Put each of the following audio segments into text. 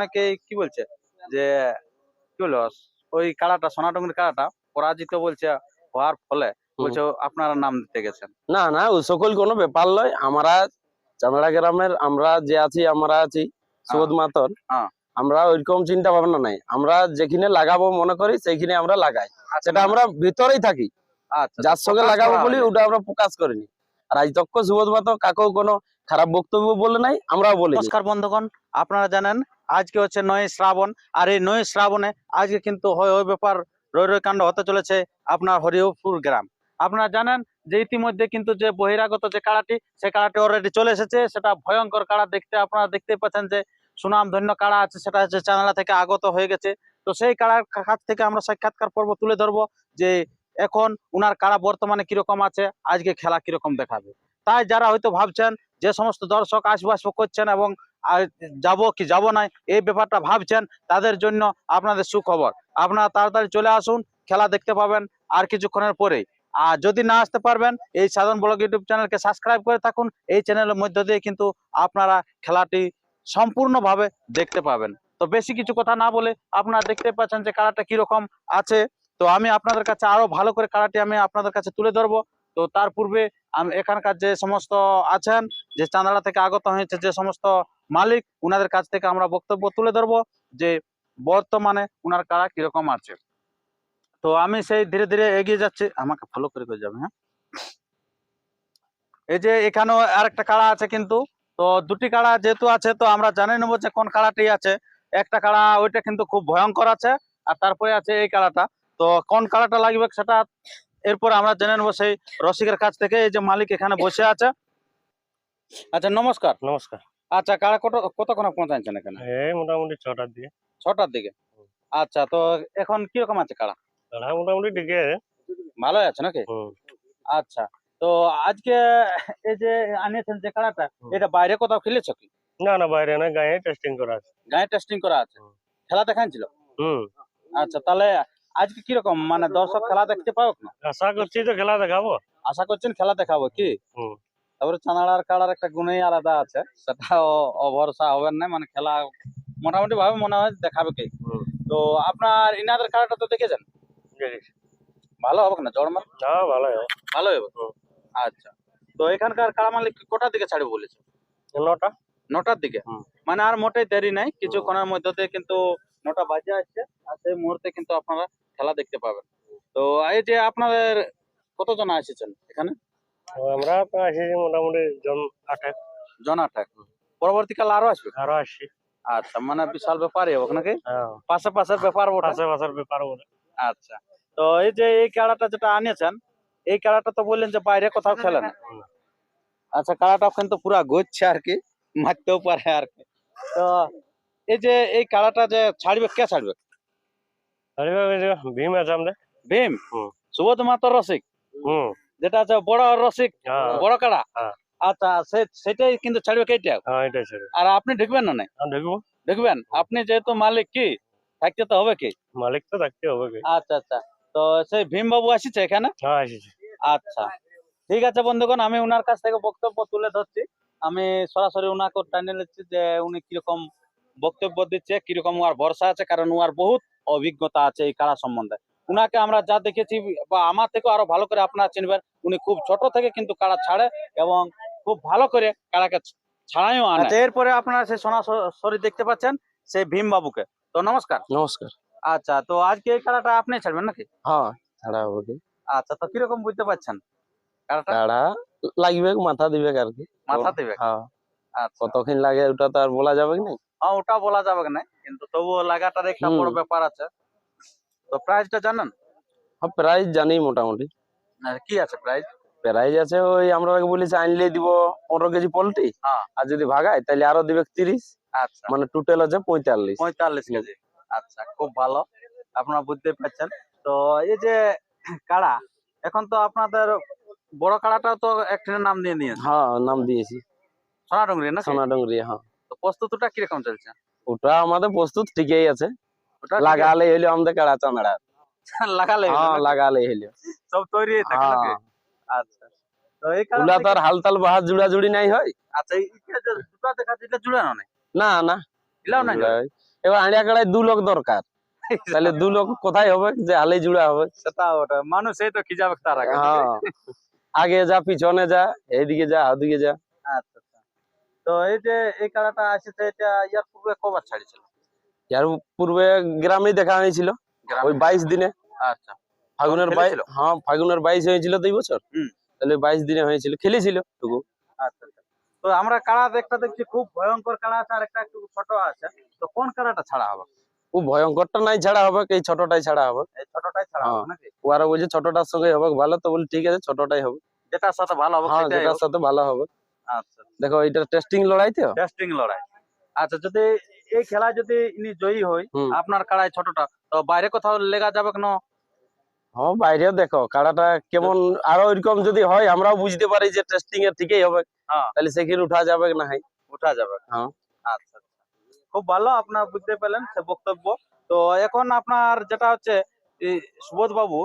অনেকে কি বলছে? যে কি বলব ওই কাড়াটা সোনাডুঙ্গির কাড়াটা পরাজিত বলছে হওয়ার ফলে বলছে আপনারা নাম দিতে গেছেন না না ও সকল কোনো ব্যাপার নয় আমরা চামড়া গ্রামের আমরা যে আছি আমরা আছি সুবোধ মাতর হ্যাঁ। আমরা ওইরকম চিন্তা ভাবনা নাই। আমরা যেখানে লাগাবো মনে করি সেইখানে আমরা লাগাই। সেটা আমরা ভিতরেই থাকি। আচ্ছা যার সঙ্গে লাগাবো বলি ওটা আমরা প্রকাশ করিনি। আর আজ তক্ক সুবোধ মাতর কাকেও কোনো খারাপ বক্তব্য বলে নাই, আমরাও বলি নমস্কার বন্ধুগণ, আপনারা জানেন, আজকে হচ্ছে নয় শ্রাবণ, আর এই নয় শ্রাবণে আজকে কিন্তু হয় ওই ব্যাপার রই রই কাণ্ড হতে চলেছে আপনার হরিহপুর গ্রাম। আপনারা জানেন যে ইতিমধ্যে কিন্তু যে বহিরাগত যে কাড়াটি, সে কাড়াটি অলরেডি চলে এসেছে, সেটা ভয়ঙ্কর কাড়া দেখতে আপনারা দেখতেই পাচ্ছেন যে সুনাম ধন্য কাড়া আছে, সেটা হচ্ছে চ্যানেলা থেকে আগত হয়ে গেছে। তো সেই কাড়ার কাছ থেকে আমরা সাক্ষাৎকার পর্ব তুলে ধরবো যে এখন উনার কাড়া বর্তমানে কীরকম আছে, আজকে খেলা কীরকম দেখাবে। তাই যারা হয়তো ভাবছেন যে সমস্ত দর্শক আসব আসব করছেন এবং যাব কি যাব না এই ব্যাপারটা ভাবছেন, তাদের জন্য আপনাদের সুখবর। আপনারা তাড়াতাড়ি চলে আসুন, খেলা দেখতে পাবেন আর কিছুক্ষণের পরেই। আর যদি না আসতে পারবেন, এই সাধারণ ব্লগ ইউটিউব চ্যানেলকে সাবস্ক্রাইব করে থাকুন। এই চ্যানেলের মধ্য দিয়ে কিন্তু আপনারা খেলাটি সম্পূর্ণভাবে দেখতে পাবেন। তো বেশি কিছু কথা না বলে আপনারা দেখতে পাচ্ছেন যে কারাটা কীরকম আছে। তো আমি আপনাদের কাছে আরও ভালো করে কারাটি আমি আপনাদের কাছে তুলে ধরবো। তো তার পূর্বে এখানকার যে সমস্ত আছেন, যে চাঁদাড়া থেকে আগত হয়েছে যে সমস্ত মালিক, উনাদের কাছ থেকে আমরা বক্তব্য তুলে ধরবো যে বর্তমানে উনার কারা কীরকম আছে। তো আমি সেই ধীরে ধীরে এগিয়ে যাচ্ছি। আমাকে ফলো করে করে যাবে হ্যাঁ? এই যে এখানেও আরেকটা কাড়া আছে কিন্তু। তো দুটি কাড়া যেহেতু আছে, তো আমরা জানে নেব যে কোন কাড়াটি আছে। একটা কাড়া, ওইটা কিন্তু খুব ভয়ঙ্কর আছে, আর তারপরে আছে এই কাড়াটা। তো কোন কাড়াটা লাগবে সেটা এরপর আমরা জেনে নেব সেই রসিকের কাছ থেকে এই যে মালিক এখানে বসে আছে। আচ্ছা নমস্কার। নমস্কার। আচ্ছা কারা কত কতক্ষণ পৌঁছাচ্ছেন এখানে? এই মোটামুটি ছটার দিকে। ছটার দিকে? আচ্ছা তো এখন কীরকম আছে কারা? মোটামুটি দিকে ভালোই আছে নাকি? আচ্ছা তো আজকে এই যে আনিয়েছেন যে কাড়াটা হুম। এটা বাইরে কোথাও খেলেছো কি? না না বাইরে না গায়ে টেস্টিং করা আছে। গায়ে টেস্টিং করা আছে। খেলা দেখাচ্ছিল হুম। আচ্ছা তাহলে আজকে কীরকম মানে দর্শক খেলা দেখতে পাও না? আশা করছি তো খেলা দেখাবো। আশা করছেন খেলা দেখাবো কি? তারপরে চানাড়ার কাড়ার একটা গুণই আলাদা আছে সেটা ও- ও ভরসা হবে না মানে খেলা মোটামুটি ভাবে মনে হয় দেখাবে কি। তো আপনার ইনাদের কাড়াটা তো দেখেছেন? ভালো হবে না জড়মান ভালো হবে। ভালো হবে। আচ্ছা। তো এখানকার কাড়া মালিক কটার দিকে ছাড়বে বলেছে? নটা। নটার দিকে? মানে আর মোটেই দেরি নাই কিছুক্ষণের মধ্যে কিন্তু নটা বাজে আসছে আর সেই মুহূর্তে কিন্তু আপনারা খেলা দেখতে পাবেন। তো এই যে আপনাদের কতজন এসেছেন এখানে? আমরা তো মোটামুটি জন আঠেক জন আঠাক পরবর্তীকালে আরও আসবে? আরও আচ্ছা মানে বিশাল ব্যাপারই হোক নাকি? হ্যাঁ। পাশে পাশের ব্যাপার পাশে পাশের আচ্ছা তো এই যে এই খেলাটা যেটা আনিয়েছেন এই খেলাটা তো বললেন যে বাইরে কোথাও খেলে না আচ্ছা খেলাটা কিন্তু পুরা গচ্ছে আর কি মারতেও পারে আর কি। তো এই যে এই খেলাটা যে ছাড়বে কে ছাড়বে? ভীম আছে আমাদের। ভীম? সুবোধ মাতো রসিক? যেটা আছে বড় রসিক হ্যাঁ। বড় কাড়া হ্যাঁ। আচ্ছা সেটাই কিন্তু ছাড়বে কেটে হ্যাঁ আর আপনি ঢুকবেন না নাই ঢুকবেন? আপনি যেহেতু মালিক কি থাকতে তো হবে কি? মালিক তো থাকতে হবে কি? আচ্ছা আচ্ছা। তো সেই ভীম বাবু আসছে এখানে? আচ্ছা। ঠিক আছে বন্ধুগণ আমি উনার কাছ থেকে বক্তব্য তুলে ধরছি। আমি সরাসরি উনাকে টানে নিচ্ছি যে উনি কীরকম বক্তব্য দিচ্ছে কীরকম উনার ভরসা আছে কারণ উনার বহুত অভিজ্ঞতা আছে এই কাড়া সম্বন্ধে। উনাকে আমরা যা দেখেছি বা আমার থেকে আরও ভালো করে আপনারা চিনবেন উনি খুব ছোট থেকে কিন্তু কাড়া ছাড়ে এবং খুব ভালো করে কাড়াকে ছাড়াইও আনে। আচ্ছা, এরপরে আপনারা সেই সরাসরি দেখতে পাচ্ছেন সেই ভীম বাবুকে তো নমস্কার। নমস্কার। আচ্ছা তো আজকে এই কাড়াটা আপনি ছাড়বেন নাকি? হ্যাঁ ছাড়া হবে আচ্ছা তো কীরকম বুঝতে পারছেন কাড়াটা কাড়া লাগবে মাথা দিবে আর কি মাথা দিবে? হ্যাঁ। আচ্ছা। কতক্ষণ লাগে ওটা তো আর বলা যাবে না হ্যাঁ ওটা বলা যাবে না? কিন্তু তবুও লাগাটার একটা বড় ব্যাপার আছে। তো প্রাইসটা জানেন? হ্যাঁ প্রাইস জানি মোটামুটি। আর কি আছে প্রাইস প্রাইস আছে ওই আমরা বলেছি আনলে দিব পনেরো কেজি পোল্ট্রি। হ্যাঁ। আর যদি ভাগায় তাহলে আরও দিবে তিরিশ। আচ্ছা। মানে টোটাল হচ্ছে পঁয়তাল্লিশ। পঁয়তাল্লিশ কেজি। আচ্ছা খুব ভালো। আপনারা বুঝতে পারছেন। তো এই যে কাড়া এখন তো আপনাদের বড় কাড়াটা তো একটা নাম দিয়ে নিয়েছে হ্যাঁ নাম দিয়েছি। সোনাডুঙ্গরি না সোনা ডুঙ্গরি হ্যাঁ। প্রস্তুতটা কীরকম চলছে? ওটা আমাদের প্রস্তুত ঠিকই আছে। ওটা লাগালে হইল আমাদের কাড়া চামড়া। লাগালে হ্যাঁ লাগালে হইল। সব তৈরি থাকে হ্যাঁ। আচ্ছা তো এই কাড়া ওগুলা হালতাল বাহার জুড়া জুড়ি নাই হয়। আচ্ছা এই যে দুটো দেখাচ্ছে জুড়ানো নেই? না না। এলাও না এবার আড়িয়া কাড়ায় দু লোক দরকার। তাহলে দু লোক কোথায় হবে? যে হালে জুড়া হবে। সেটা ওটা। মানুষ এই তো খিজাবে তার আগে। হ্যাঁ। আগে যা পিছনে যা এইদিকে যা ওদিকে যা। আচ্ছা। তো এই যে এই কাড়াটা আছে এটা ইয়ার পূর্বে কবার ছাড়িছিল ইয়ার পূর্বে গ্রামে দেখা হয়েছিল। ওই বাইশ দিনে। আচ্ছা। ফাগুনের বাইশ হ্যাঁ ফাগুনের বাইশ হয়েছিল দুই বছর। তাহলে বাইশ দিনে হয়েছিল খেলেছিল টুকু। আচ্ছা আচ্ছা। তো আমরা কাড়া একটা দেখছি খুব ভয়ঙ্কর কাড়া আছে আর একটা একটু ছোট আছে। তো কোন কাড়াটা ছাড়া হবে? ও ভয়ঙ্করটা নাই ছাড়া হবে এই ছোটটাই ছাড়া হবে। এই ছোটটাই ছাড়া হবে হ্যাঁ। নাকি? ওরা বলছে ছোটটার সঙ্গে হবে ভালো তো বলি ঠিক আছে ছোটটাই হবে। যেটার সাথে ভালো হবে হ্যাঁ যেটার সাথে ভালো হবে। আচ্ছা দেখো এটা টেস্টিং লড়াই তো? টেস্টিং লড়াই। আচ্ছা যদি এই খেলায় যদি ইনি জয়ী হুম। আপনার ছোটটা তো বাইরে কোথাও লেগা যাবে কেন? হ্যাঁ বাইরে দেখো কাড়াটা কেমন আরও এরকম যদি হয় আমরাও বুঝতে পারি যে টেস্টিং এর ঠিকই হবে। হ্যাঁ। তাহলে সেখানে উঠা যাবে না হয়। উঠা যাবে। হ্যাঁ। আচ্ছা আচ্ছা। খুব ভালো আপনার বুঝতে পেলেন সে বক্তব্য। তো এখন আপনার যেটা হচ্ছে সুবোধ বাবু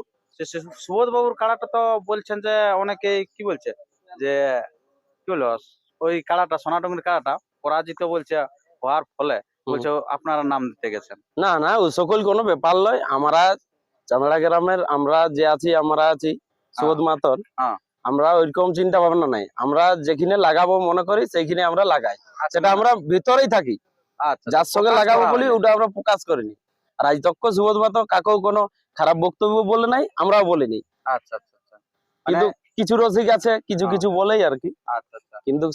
সুবোধ বাবুর কাড়াটা তো বলছেন যে অনেকেই কি বলছে? যে কি ওই কাড়াটা সোনাডুঙ্গির কাড়াটা পরাজিত বলছে হওয়ার ফলে বলছে আপনারা নাম দিতে গেছেন। না না ও সকল কোনো ব্যাপার নয়। আমরা চামড়া গ্রামের আমরা যে আছি আমরা আছি সুবোধ মাতর। হ্যাঁ। আমরা ওইরকম চিন্তা ভাবনা নাই। আমরা যেখানে লাগাবো মনে করি সেইখানে আমরা লাগাই। সেটা আমরা ভিতরেই থাকি। আচ্ছা যার সঙ্গে লাগাবো বলি ওটা আমরা প্রকাশ করিনি। আর আজ তক্ক সুবোধ মাতর কাকেও কোনো খারাপ বক্তব্য বলে নাই আমরাও বলিনি। আচ্ছা আচ্ছা আচ্ছা। কিন্তু কিছু রসিক আছে কিছু হ্যাঁ। কিছু বলেই আর কি। আচ্ছা আচ্ছা। কিন্তু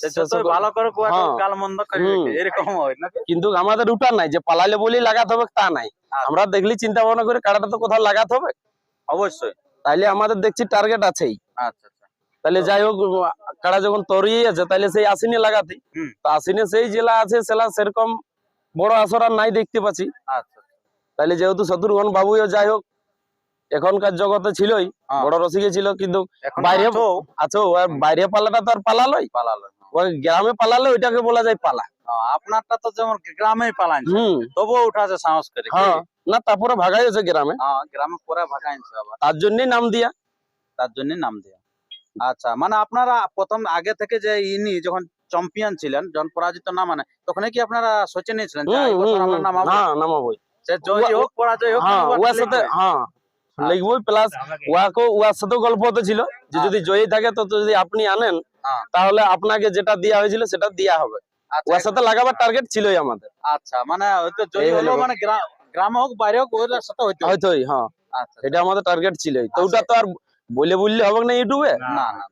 ভালো করে হ্যাঁ। মন্দ করে এরকম হয় নাকি? কিন্তু আমাদের ওটা নাই যে পালালে বলি লাগাতে হবে তা নাই। আচ্ছা। আমরা দেখলি চিন্তা ভাবনা করে কাটাটা তো কোথাও লাগাতে হবে। অবশ্যই। তাইলে আমাদের দেখছি টার্গেট আছেই। আচ্ছা তাহলে যাই হোক কাড়া যখন তরিয়ে আছে তাহলে সেই আসিনে লাগাতে। তো আসিনে সেই জেলা আছে সেলা সেরকম বড় আসর আর নাই দেখতে পাচ্ছি। আচ্ছা। তাহলে যেহেতু শত্রুঘ্ন বাবুও যাই হোক এখনকার জগতে ছিলই হ্যাঁ। বড় রসিকে ছিল কিন্তু বাইরে আছো? আর বাইরে পালাটা তো আর পালালই। পালালো ওই গ্রামে পালালে ওইটাকে বলা যায় পালা। হ্যাঁ, আপনারটা তো যেমন গ্রামেই পালাইছে হুম। তবুও উঠাছে সাহস করে হ্যাঁ না তারপরে ভাগাই আছে গ্রামে। হ্যাঁ গ্রামে পরে আবার। তার জন্যই নাম দিয়া। তার জন্য নাম দিয়া। আচ্ছা মানে আপনারা প্রথম আগে থেকে যে ইনি যখন চ্যাম্পিয়ন ছিলেন যখন পরাজিত না মানে তখন কি আপনারা সোচে নিয়েছিলেন? যে এই বছর আমরা নামাবো। না সে জয়ী হোক পরাজয় হোক হ্যাঁ ওটা সাথে হ্যাঁ। লিখবই প্লাস ওয়াকে ওয়ার সাথেও গল্প হতে ছিল যে হ্যাঁ। যদি জয়ী থাকে তো যদি আপনি আনেন হ্যাঁ। তাহলে আপনাকে যেটা দেওয়া হয়েছিল সেটা দেওয়া হবে। আচ্ছা, সাথে লাগাবার টার্গেট ছিলই আমাদের। আচ্ছা মানে হয়তো জয়ী হলো মানে গ্রা- গ্রামে হোক বাইরে হোক ওর সাথে হইতে। হয়তোই হ্যাঁ। আচ্ছা এটা আমাদের টার্গেট ছিলই। তো আচ্ছা। ওটা তো আর বলে বললে হবে না ইউটিউবে না না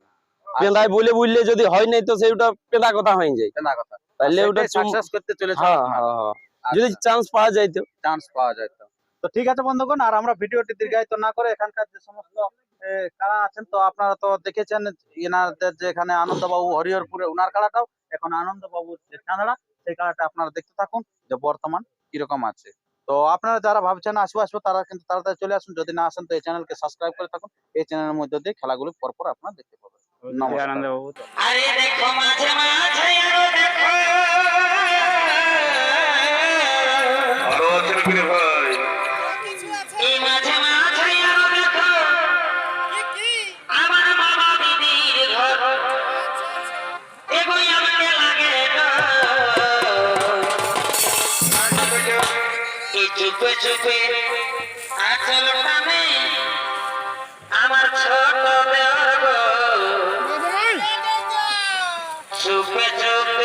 পেঁদায় বলে বললে যদি হয় নাই তো সেইটা পেঁদা কথা হয়ে যায়। কেনা কথা। তাহলে ওটা সাকসেস করতে চলেছে হ্যাঁ হ্যাঁ হ্যাঁ। যদি চান্স পাওয়া যায় তো চান্স পাওয়া যায় তো ঠিক আছে বন্ধুগণ আর আমরা ভিডিওটি দীর্ঘায়িত না করে এখানকার যে সমস্ত কারা আছেন তো আপনারা তো দেখেছেন এনাদের যে এখানে আনন্দবাবু হরিহরপুরে উনার কাড়াটাও এখন আনন্দবাবুর যে চাঁদড়া সেই কাড়াটা আপনারা দেখতে থাকুন যে বর্তমান কীরকম আছে। তো আপনারা যারা ভাবছেন আসব আসব তারা কিন্তু তাড়াতাড়ি চলে আসুন যদি না আসেন তো এই চ্যানেলকে সাবস্ক্রাইব করে থাকুন এই চ্যানেলের মধ্যে দিয়ে খেলাগুলো পরপর আপনারা দেখতে পাবেন। নমস্কার। আরে দেখো মাঝে মাঝে দেখো। চুপি আচল টানে আমার ছোট দেওয়ার চুপে চুপে